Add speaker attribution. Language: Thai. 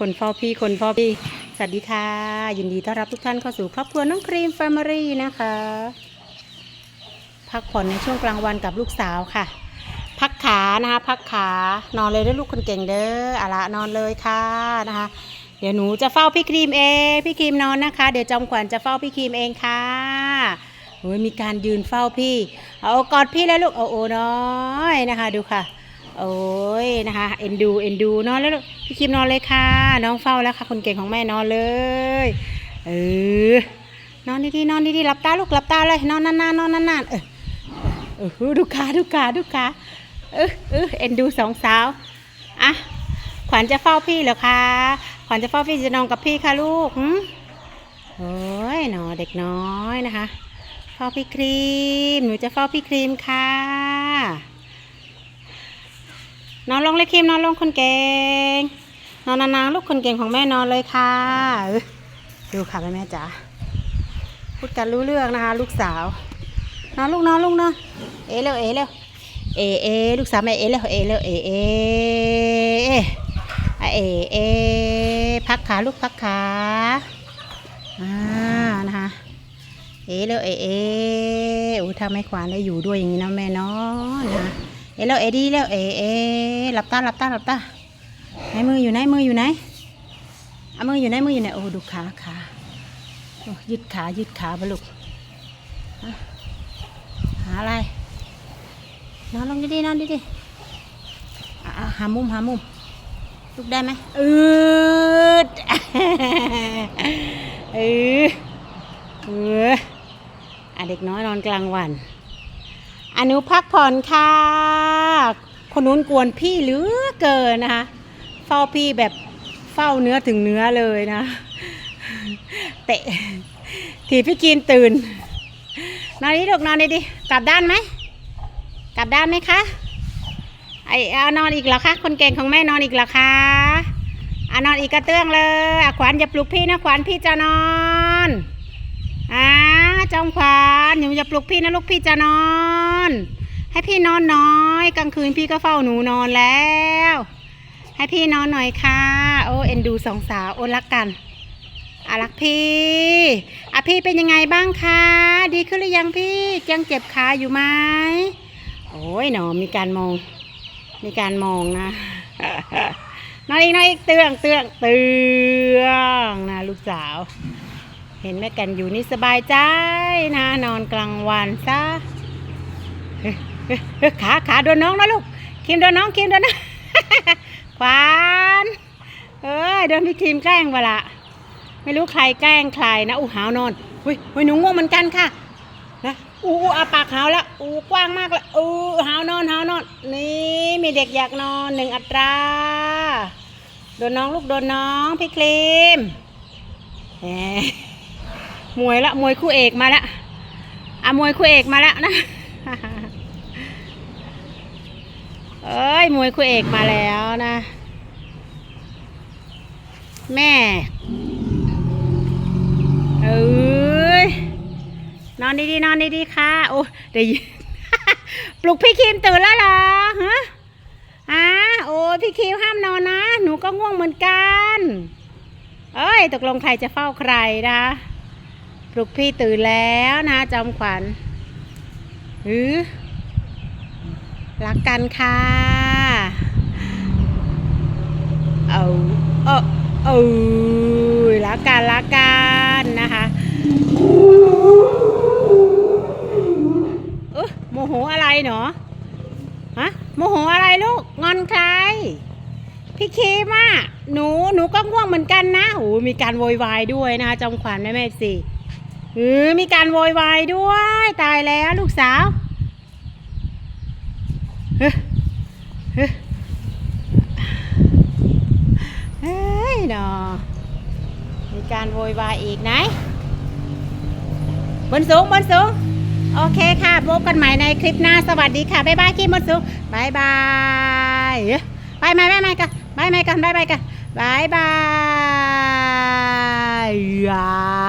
Speaker 1: คนเฝ้าพี่คนเฝ้าพี่ สวัสดีค่ะ ยินดีต้อนรับทุกท่านเข้าสู่ครอบครัวน้องครีมแฟมิลี่นะคะ พักผ่อนในช่วงกลางวันกับลูกสาวค่ะ พักขานะคะ พักขานอนเลยเด้อลูกคนเก่งเด้ออะละนอนเลยค่ะนะคะ เดี๋ยวหนูจะเฝ้าพี่ครีมเองพี่ครีมนอนนะคะ เดี๋ยวจอมขวัญจะเฝ้าพี่ครีมเองค่ะโอ้ยมีการยืนเฝ้าพี่ เอากอดพี่แล้วลูกเอาโอ้น้อยนะคะ ดูค่ะ โอ้ยนะคะ เอ็นดูเอ็นดูนอนแล้วพี่ครีมนอนเลยค่ะ น้องเฝ้าแล้วค่ะ คนเก่งของแม่นอนเลย เออนอนดีๆนอนดีๆหลับตาลูกหลับตาเลยนอนนานๆนอนนานๆเออเออดูขาดูขาดูขาเออเออเอ็นดูสองสาวอะขวัญจะเฝ้าพี่เหรอคะขวัญจะเฝ้าพี่จะนอนกับพี่ค่ะลูกโอ้ยหนอเด็กน้อยนะคะ เฝ้าพี่ครีม หนูจะเฝ้าพี่ครีมค่ะ นอนลงเลยครีมนอนลงคนเก่งนอนนานๆลูกคนเก่งของแม่นอนเลยค่ะดูค่ะแม่แม่จ๋าพูดกันรู้เรื่องนะคะ ลูกสาวนอนลูกนอนลูกนอนเอเร็วเอเร็วเอเอลูกสาวแม่เอเร็วเอเร็วเอเอเอเอเอพักขาลูกพักขาอ่านะคะเอเร็วเอเออู้ถ้าไม่ขวานได้อยู่ด้วยอย่างนี้นะแม่เนาะนะคะ เอแล้วเอดีแล้วเอเอหลับตาหลับตาหลับตาไหนมืออยู่ไหนมืออยู่ไหนเอามืออยู่ไหนมืออยู่ไหนโอ้ดูขาขาโอ้ยืดขายืดขาบลูกหาอะไรนอนลงดีๆนอนดีๆหามุมหามุมลุกได้ไหมอืดเออเออเด็กน้อยนอนกลางวัน อนุพักผ่อนค่ะ คนนู้นกวนพี่เหลือเกินนะคะ เฝ้าพี่แบบเฝ้าเนื้อถึงเนื้อเลยนะ เตะถีพี่กินตื่น นอนนี่ลูกนอนดิ กลับด้านไหม กลับด้านไหมคะ ไอเอานอนอีกเหรอคะ คนเก่งของแม่นอนอีกเหรอคะอะนอนอีกกระเตื้องเลยอะขวัญอย่าปลุกพี่นะขวัญพี่จะนอน อ่าจอมขวัญหนูอย่าปลุกพี่นะลูกพี่จะนอน ให้พี่นอนน้อยกลางคืนพี่ก็เฝ้าหนูนอนแล้ว ให้พี่นอนหน่อยค่ะ โอ้เอ็นดูสองสาวโอ้รักกันอะรักพี่อะพี่เป็นยังไงบ้างคะดีขึ้นหรือยังพี่ยังเจ็บขาอยู่ไหมโอ้ยหนอมีการมอง มีการมองนะนอนอีกนอนอีกเตืองเตืองเตืองนะลูกสาว เห็นแม่กันอยู่นี่สบายใจนะนอนกลางวันซะขาขาโดนน้องนะลูกคิมโดนน้องคิมโดนนะขวานเอ้ยโดนพี่คิมแกล้งเวละไม่รู้ใครแกล้งใครนะอู้หาวนอนอุ้ยอุ้ยหนูง่วงเหมือนกันค่ะนะอู้อู้อาปากหาวแล้วอู้กว้างมากเลยอู้หาวนอนหาวนอน นี่มีเด็กอยากนอนหนึ่งอัตราโดนน้องลูกโดนน้องพี่ครีมแห มวยละมวยคู่เอกมาละอะมวยคู่เอกมาละนะเอ้ยมวยคู่เอกมาแล้วนะ แม่เอ้ยนอนดีๆนอนดีๆค่ะโอ้ได้ยินปลุกพี่คิมตื่นแล้วเหรอฮะอ่าโอ้พี่คิมห้ามนอนนะ หนูก็ง่วงเหมือนกัน เอ้ย ตกลงใครจะเฝ้าใครนะ ปลุกพี่ตื่นแล้วนะจอมขวัญหือรักกันค่ะ เอาเออเออรักกันรักกันนะคะเออโมโหอะไรเนาะฮะโมโหอะไรลูก งอนใคร พี่เคมอะหนู หนูก็ง่วงเหมือนกันนะโอ้มีการโวยวายด้วยนะคะจอมขวัญแม่แม่สิ เออมีการโวยวายด้วย ตายแล้วลูกสาวเฮ้ยเนาะมีการโวยวายอีกไหนบนสูงบนสูง โอเคค่ะ พบกันใหม่ในคลิปหน้า สวัสดีค่ะ บ๊ายบายคิมบนสูงบายบายเอ้ยบายบายบากันบายบากันบายบายกันบายบายอ่า